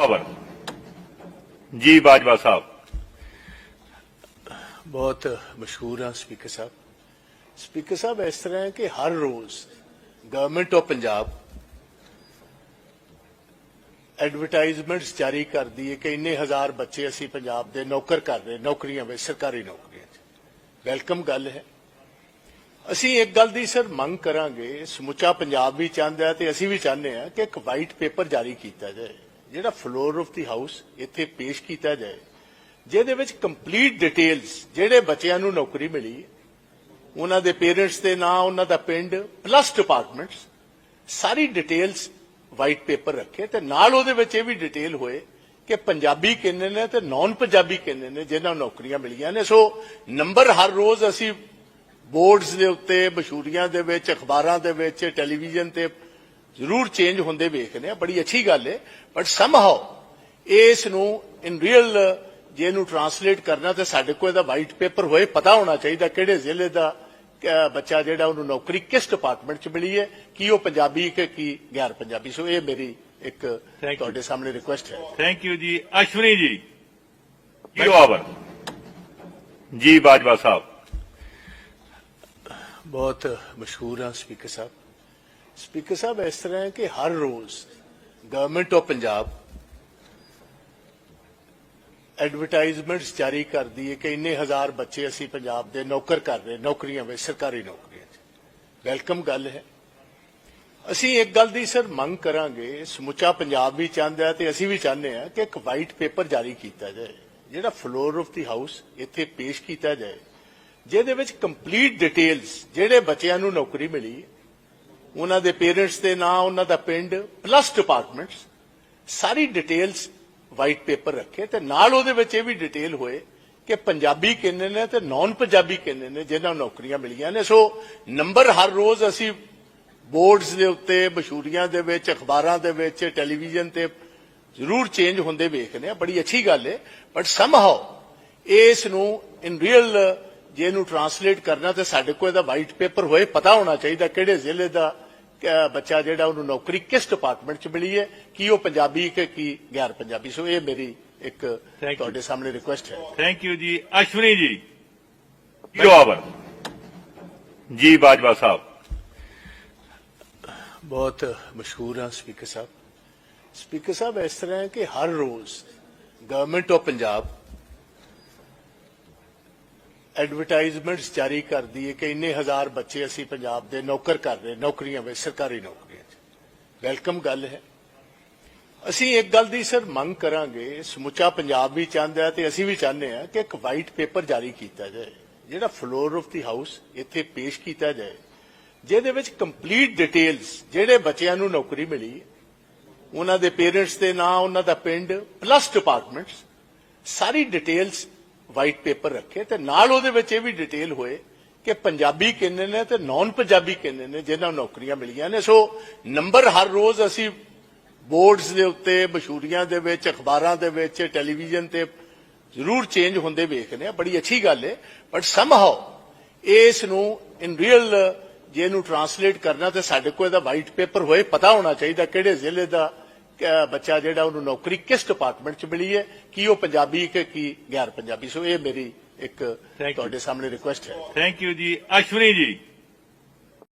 Power ਜੀ, ਬਾਜਵਾ ਸਾਹਿਬ। ਬਹੁਤ ਮਸ਼ਹੂਰ ਹਾਂ ਸਪੀਕਰ ਸਾਹਿਬ। ਸਪੀਕਰ ਸਾਹਿਬ, ਇਸ ਤਰ੍ਹਾਂ ਹੈ ਕਿ ਹਰ ਰੋਜ਼ ਗਵਰਨਮੈਂਟ ਆਫ ਪੰਜਾਬ ਐਡਵਰਟਾਈਜ਼ਮੈਂਟਸ ਜਾਰੀ ਕਰਦੀ ਹੈ ਕਿ ਇੰਨੇ ਹਜ਼ਾਰ ਬੱਚੇ ਅਸੀਂ ਪੰਜਾਬ ਦੇ ਨੌਕਰ ਕਰ ਰਹੇ, ਨੌਕਰੀਆਂ ਵਿੱਚ, ਸਰਕਾਰੀ ਨੌਕਰੀਆਂ 'ਚ ਵੈਲਕਮ ਗੱਲ ਹੈ। ਅਸੀਂ ਇੱਕ ਗੱਲ ਦੀ ਸਰ ਮੰਗ ਕਰਾਂਗੇ, ਸਮੁੱਚਾ ਪੰਜਾਬ ਵੀ ਚਾਹੁੰਦਾ ਹੈ ਤੇ ਅਸੀਂ ਵੀ ਚਾਹੁੰਦੇ ਹਾਂ ਕਿ ਇੱਕ ਵਾਈਟ ਪੇਪਰ ਜਾਰੀ ਕੀਤਾ ਜਾਏ। ਜਿਹੜਾ ਫਲੋਰ ਆਫ ਦੀ ਹਾਊਸ ਇੱਥੇ ਪੇਸ਼ ਕੀਤਾ ਜਾਏ ਜਿਹਦੇ ਵਿੱਚ ਕੰਪਲੀਟ ਡਿਟੇਲਸ ਜਿਹੜੇ ਬੱਚਿਆਂ ਨੂੰ ਨੌਕਰੀ ਮਿਲੀ ਹੈ, ਉਹਨਾਂ ਦੇ ਪੇਰੈਂਟਸ ਦੇ ਨਾਂ ਉਹਨਾਂ ਦਾ ਪਿੰਡ ਪਲੱਸ ਡਿਪਾਰਟਮੈਂਟਸ ਸਾਰੀ ਡਿਟੇਲਸ ਵਾਈਟ ਪੇਪਰ ਰੱਖੇ ਤੇ ਨਾਲ ਉਹਦੇ ਵਿੱਚ ਇਹ ਵੀ ਡਿਟੇਲ ਹੋਏ ਕਿ ਪੰਜਾਬੀ ਕਿੰਨੇ ਨੇ ਤੇ ਨਾਨ ਪੰਜਾਬੀ ਕਿੰਨੇ ਨੇ ਜਿਹਨਾਂ ਨੂੰ ਨੌਕਰੀਆਂ ਮਿਲੀਆਂ ਨੇ। ਸੋ ਨੰਬਰ ਹਰ ਰੋਜ਼ ਅਸੀਂ ਬੋਰਡਸ ਦੇ ਉੱਤੇ ਮਸ਼ਹੂਰੀਆਂ ਦੇ ਵਿੱਚ ਅਖਬਾਰਾਂ ਦੇ ਵਿੱਚ ਟੈਲੀਵਿਜ਼ਨ ਤੇ ਜ਼ਰੂਰ ਚੇਂਜ ਹੁੰਦੇ ਵੇਖਦੇ ਆ ਬੜੀ ਅੱਛੀ ਗੱਲ ਹੈ ਬਟ ਸਮਹਾਉ ਇਸ ਨੂੰ ਇਨ ਰੀਅਲ ਜੇ ਇਹਨੂੰ ਟਰਾਂਸਲੇਟ ਕਰਨਾ ਤੇ ਸਾਡੇ ਕੋਲ ਇਹਦਾ ਵਾਈਟ ਪੇਪਰ ਹੋਏ ਪਤਾ ਹੋਣਾ ਚਾਹੀਦਾ ਕਿਹੜੇ ਜ਼ਿਲ੍ਹੇ ਦਾ ਬੱਚਾ ਜਿਹੜਾ ਉਹਨੂੰ ਨੌਕਰੀ ਕਿਸ ਡਿਪਾਰਟਮੈਂਟ 'ਚ ਮਿਲੀ ਹੈ ਕੀ ਉਹ ਪੰਜਾਬੀ ਕਿ ਕੀ ਗੈਰ ਪੰਜਾਬੀ। ਸੋ ਇਹ ਮੇਰੀ ਇੱਕ. ਤੁਹਾਡੇ ਸਾਹਮਣੇ ਰਿਕੁਐਸਟ ਹੈ। ਥੈਂਕ ਯੂ ਜੀ। ਅਸ਼ਵਨੀ ਜੀ ਜੀ ਪਾਵਰ ਜੀ ਬਾਜਵਾ ਸਾਹਿਬ। ਬਹੁਤ ਮਸ਼ਹੂਰ ਹਾਂ ਸਪੀਕਰ ਸਾਹਿਬ। ਸਪੀਕਰ ਸਾਹਿਬ ਇਸ ਤਰ੍ਹਾਂ ਹੈ ਕਿ ਹਰ ਰੋਜ਼ ਗਵਰਨਮੈਂਟ ਆਫ ਪੰਜਾਬ ਐਡਵਰਟਾਈਜ਼ਮੈਂਟਸ ਜਾਰੀ ਕਰਦੀ ਹੈ ਕਿ ਇੰਨੇ ਹਜ਼ਾਰ ਬੱਚੇ ਅਸੀਂ ਪੰਜਾਬ ਦੇ ਨੌਕਰ ਕਰ ਰਹੇ ਨੌਕਰੀਆਂ ਵਿੱਚ ਸਰਕਾਰੀ ਨੌਕਰੀਆਂ 'ਚ ਵੈਲਕਮ ਗੱਲ ਹੈ। ਅਸੀਂ ਇੱਕ ਗੱਲ ਦੀ ਸਰ ਮੰਗ ਕਰਾਂਗੇ ਸਮੁੱਚਾ ਪੰਜਾਬ ਵੀ ਚਾਹੁੰਦਾ ਹੈ ਤੇ ਅਸੀਂ ਵੀ ਚਾਹੁੰਦੇ ਹਾਂ ਕਿ ਇੱਕ ਵਾਈਟ ਪੇਪਰ ਜਾਰੀ ਕੀਤਾ ਜਾਏ ਜਿਹੜਾ ਫਲੋਰ ਆਫ ਦੀ ਹਾਊਸ ਇੱਥੇ ਪੇਸ਼ ਕੀਤਾ ਜਾਏ ਜਿਹਦੇ ਵਿੱਚ ਕੰਪਲੀਟ ਡਿਟੇਲਸ ਜਿਹੜੇ ਬੱਚਿਆਂ ਨੂੰ ਨੌਕਰੀ ਮਿਲੀ ਹੈ, ਉਹਨਾਂ ਦੇ ਪੇਰੈਂਟਸ ਦੇ ਨਾਂ, ਉਹਨਾਂ ਦਾ ਪਿੰਡ ਪਲੱਸ ਡਿਪਾਰਟਮੈਂਟਸ ਸਾਰੀ ਡਿਟੇਲਸ ਵਾਈਟ ਪੇਪਰ ਰੱਖੇ ਤੇ ਨਾਲ ਉਹਦੇ ਵਿੱਚ ਇਹ ਵੀ ਡਿਟੇਲ ਹੋਏ ਕਿ ਪੰਜਾਬੀ ਕਿੰਨੇ ਨੇ ਤੇ ਨਾਨ ਪੰਜਾਬੀ ਕਿੰਨੇ ਨੇ ਜਿਨ੍ਹਾਂ ਨੂੰ ਨੌਕਰੀਆਂ ਮਿਲੀਆਂ ਨੇ। ਸੋ ਨੰਬਰ ਹਰ ਰੋਜ਼ ਅਸੀਂ ਬੋਰਡਸ ਦੇ ਉੱਤੇ, ਮਸ਼ਹੂਰੀਆਂ ਦੇ ਵਿੱਚ, ਅਖਬਾਰਾਂ ਦੇ ਵਿੱਚ ਟੈਲੀਵਿਜ਼ਨ ਤੇ ਜ਼ਰੂਰ ਚੇਂਜ ਹੁੰਦੇ ਵੇਖਦੇ ਆ ਬੜੀ ਅੱਛੀ ਗੱਲ ਹੈ ਬਟ ਸਮਹਾਉ ਇਸ ਨੂੰ ਇਨ ਰੀਅਲ ਜੇ ਇਹਨੂੰ ਟਰਾਂਸਲੇਟ ਕਰਨਾ ਤੇ ਸਾਡੇ ਕੋਲ ਇਹਦਾ ਵਾਈਟ ਪੇਪਰ ਹੋਏ ਪਤਾ ਹੋਣਾ ਚਾਹੀਦਾ ਕਿਹੜੇ ਜ਼ਿਲ੍ਹੇ ਦਾ ਬੱਚਾ ਜਿਹੜਾ ਉਹਨੂੰ ਨੌਕਰੀ ਕਿਸ ਡਿਪਾਰਟਮੈਂਟ 'ਚ ਮਿਲੀ ਹੈ ਕੀ ਉਹ ਪੰਜਾਬੀ ਕਿ ਕੀ ਗੈਰ ਪੰਜਾਬੀ। ਸੋ ਇਹ ਮੇਰੀ ਇੱਕ. ਤੁਹਾਡੇ ਸਾਹਮਣੇ ਰਿਕੁਐਸਟ ਹੈ। ਥੈਂਕ ਯੂ ਜੀ। ਅਸ਼ਵਨੀ ਜੀ ਜੀ ਪਾਵਰ ਜੀ ਬਾਜਵਾ ਸਾਹਿਬ। ਬਹੁਤ ਮਸ਼ਹੂਰ ਹਾਂ ਸਪੀਕਰ ਸਾਹਿਬ। ਸਪੀਕਰ ਸਾਹਿਬ ਇਸ ਤਰ੍ਹਾਂ ਹੈ ਕਿ ਹਰ ਰੋਜ਼ ਗਵਰਨਮੈਂਟ ਆਫ ਪੰਜਾਬ ਐਡਵਰਟਾਈਜ਼ਮੈਂਟਸ ਜਾਰੀ ਕਰਦੀ ਹੈ ਕਿ ਇੰਨੇ ਹਜ਼ਾਰ ਬੱਚੇ ਅਸੀਂ ਪੰਜਾਬ ਦੇ ਨੌਕਰ ਕਰ ਰਹੇ ਨੌਕਰੀਆਂ ਵਿੱਚ ਸਰਕਾਰੀ ਨੌਕਰੀਆਂ 'ਚ ਵੈਲਕਮ ਗੱਲ ਹੈ। ਅਸੀਂ ਇੱਕ ਗੱਲ ਦੀ ਸਰ ਮੰਗ ਕਰਾਂਗੇ ਸਮੁੱਚਾ ਪੰਜਾਬ ਵੀ ਚਾਹੁੰਦਾ ਹੈ ਤੇ ਅਸੀਂ ਵੀ ਚਾਹੁੰਦੇ ਹਾਂ ਕਿ ਇੱਕ ਵਾਈਟ ਪੇਪਰ ਜਾਰੀ ਕੀਤਾ ਜਾਏ ਜਿਹੜਾ ਫਲੋਰ ਆਫ ਦੀ ਹਾਊਸ ਇੱਥੇ ਪੇਸ਼ ਕੀਤਾ ਜਾਏ ਜਿਹਦੇ ਵਿੱਚ ਕੰਪਲੀਟ ਡਿਟੇਲਸ ਜਿਹੜੇ ਬੱਚਿਆਂ ਨੂੰ ਨੌਕਰੀ ਮਿਲੀ ਹੈ, ਉਹਨਾਂ ਦੇ ਪੇਰੈਂਟਸ ਦੇ ਨਾਂ ਉਹਨਾਂ ਦਾ ਪਿੰਡ ਪਲੱਸ ਡਿਪਾਰਟਮੈਂਟਸ ਸਾਰੀ ਡਿਟੇਲਸ ਵਾਈਟ ਪੇਪਰ ਰੱਖੇ ਤੇ ਨਾਲ ਉਹਦੇ ਵਿੱਚ ਇਹ ਵੀ ਡਿਟੇਲ ਹੋਏ ਕਿ ਪੰਜਾਬੀ ਕਿੰਨੇ ਨੇ ਤੇ ਨਾਨ ਪੰਜਾਬੀ ਕਿੰਨੇ ਨੇ, ਜਿਹਨਾਂ ਨੂੰ ਨੌਕਰੀਆਂ ਮਿਲੀਆਂ ਨੇ। ਸੋ ਨੰਬਰ ਹਰ ਰੋਜ਼ ਅਸੀਂ ਬੋਰਡਸ ਦੇ ਉੱਤੇ, ਮਸ਼ਹੂਰੀਆਂ ਦੇ ਵਿੱਚ, ਅਖਬਾਰਾਂ ਦੇ ਵਿੱਚ ਟੈਲੀਵਿਜ਼ਨ ਤੇ ਜ਼ਰੂਰ ਚੇਂਜ ਹੁੰਦੇ ਵੇਖਦੇ ਆ ਬੜੀ ਅੱਛੀ ਗੱਲ ਹੈ ਬਟ ਸਮਹਾਉ ਇਸ ਨੂੰ ਇਨ ਰੀਅਲ ਜੇ ਇਹਨੂੰ ਟਰਾਂਸਲੇਟ ਕਰਨਾ ਤੇ ਸਾਡੇ ਕੋਲ ਇਹਦਾ ਵਾਈਟ ਪੇਪਰ ਹੋਏ, ਪਤਾ ਹੋਣਾ ਚਾਹੀਦਾ ਕਿਹੜੇ ਜ਼ਿਲ੍ਹੇ ਦਾ ਬੱਚਾ ਜਿਹੜਾ ਉਹਨੂੰ ਨੌਕਰੀ ਕਿਸ ਡਿਪਾਰਟਮੈਂਟ 'ਚ ਮਿਲੀ ਹੈ? ਕੀ ਉਹ ਪੰਜਾਬੀ ਕਿ ਕੀ ਗੈਰ ਪੰਜਾਬੀ? ਸੋ ਇਹ ਮੇਰੀ ਇੱਕ. ਤੁਹਾਡੇ ਸਾਹਮਣੇ ਰਿਕੁਐਸਟ ਹੈ। ਥੈਂਕ ਯੂ ਜੀ। ਅਸ਼ਵਨੀ ਜੀ।